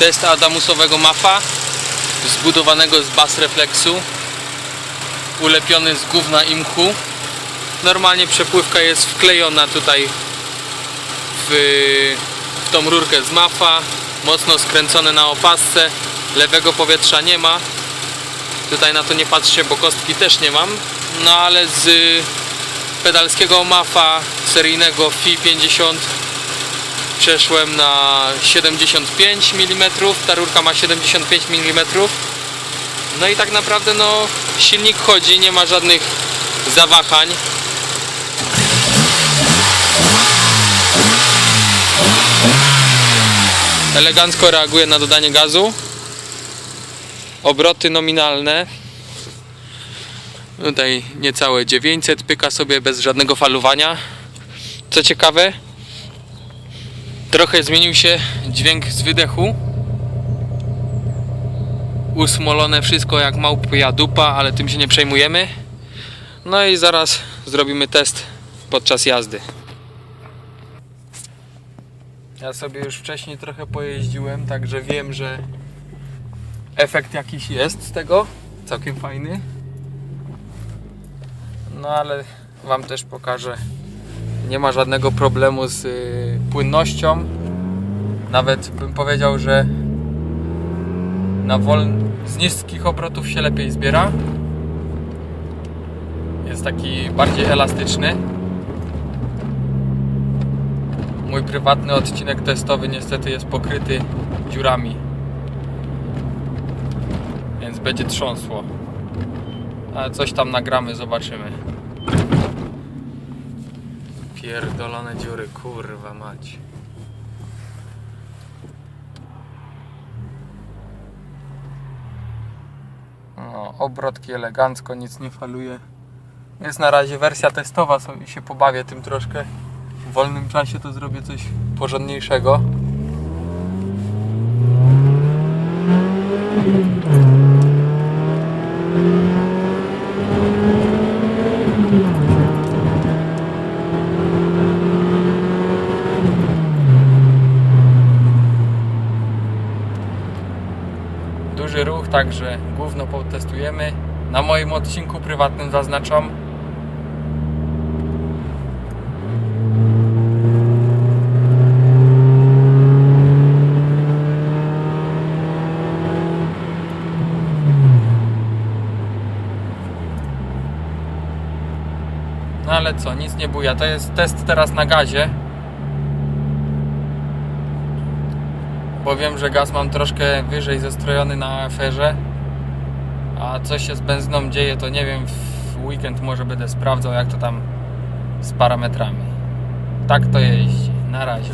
Test Adamusowego MAFA zbudowanego z bas refleksu ulepiony z gówna i mchu. Normalnie przepływka jest wklejona tutaj w, w tą rurkę z MAFA mocno skręcone na opasce lewego powietrza nie ma. Tutaj na to nie patrzcie, bo kostki też nie mam. No ale z pedalskiego MAFA seryjnego FI 50 przeszłem na 75 mm, ta rurka ma 75 mm no i tak naprawdę no silnik chodzi, nie ma żadnych zawahań. Elegancko reaguje na dodanie gazu. Obroty nominalne. Tutaj niecałe 900 pyka sobie bez żadnego falowania. Co ciekawe trochę zmienił się dźwięk z wydechu. Usmolone wszystko jak małpia dupa, ale tym się nie przejmujemy. No i zaraz zrobimy test podczas jazdy. Ja sobie już wcześniej trochę pojeździłem, także wiem, że efekt jakiś jest z tego, całkiem fajny. No ale Wam też pokażę, nie ma żadnego problemu z y, płynnością. Nawet bym powiedział, że na wol... z niskich obrotów się lepiej zbiera. Jest taki bardziej elastyczny. Mój prywatny odcinek testowy niestety jest pokryty dziurami. Więc będzie trząsło. Ale coś tam nagramy, zobaczymy. Pierdolone dziury, kurwa mać. No, obrotki elegancko, nic nie faluje. Jest na razie wersja testowa, sobie się pobawię tym troszkę. W wolnym czasie to zrobię coś porządniejszego. Duży ruch, także główno potestujemy. Na moim odcinku prywatnym zaznaczam. No ale co, nic nie buja. To jest test teraz na gazie. Bo wiem, że gaz mam troszkę wyżej zestrojony na aferze. A co się z benzyną dzieje, to nie wiem. W weekend może będę sprawdzał, jak to tam z parametrami. Tak to jeździ. Na razie.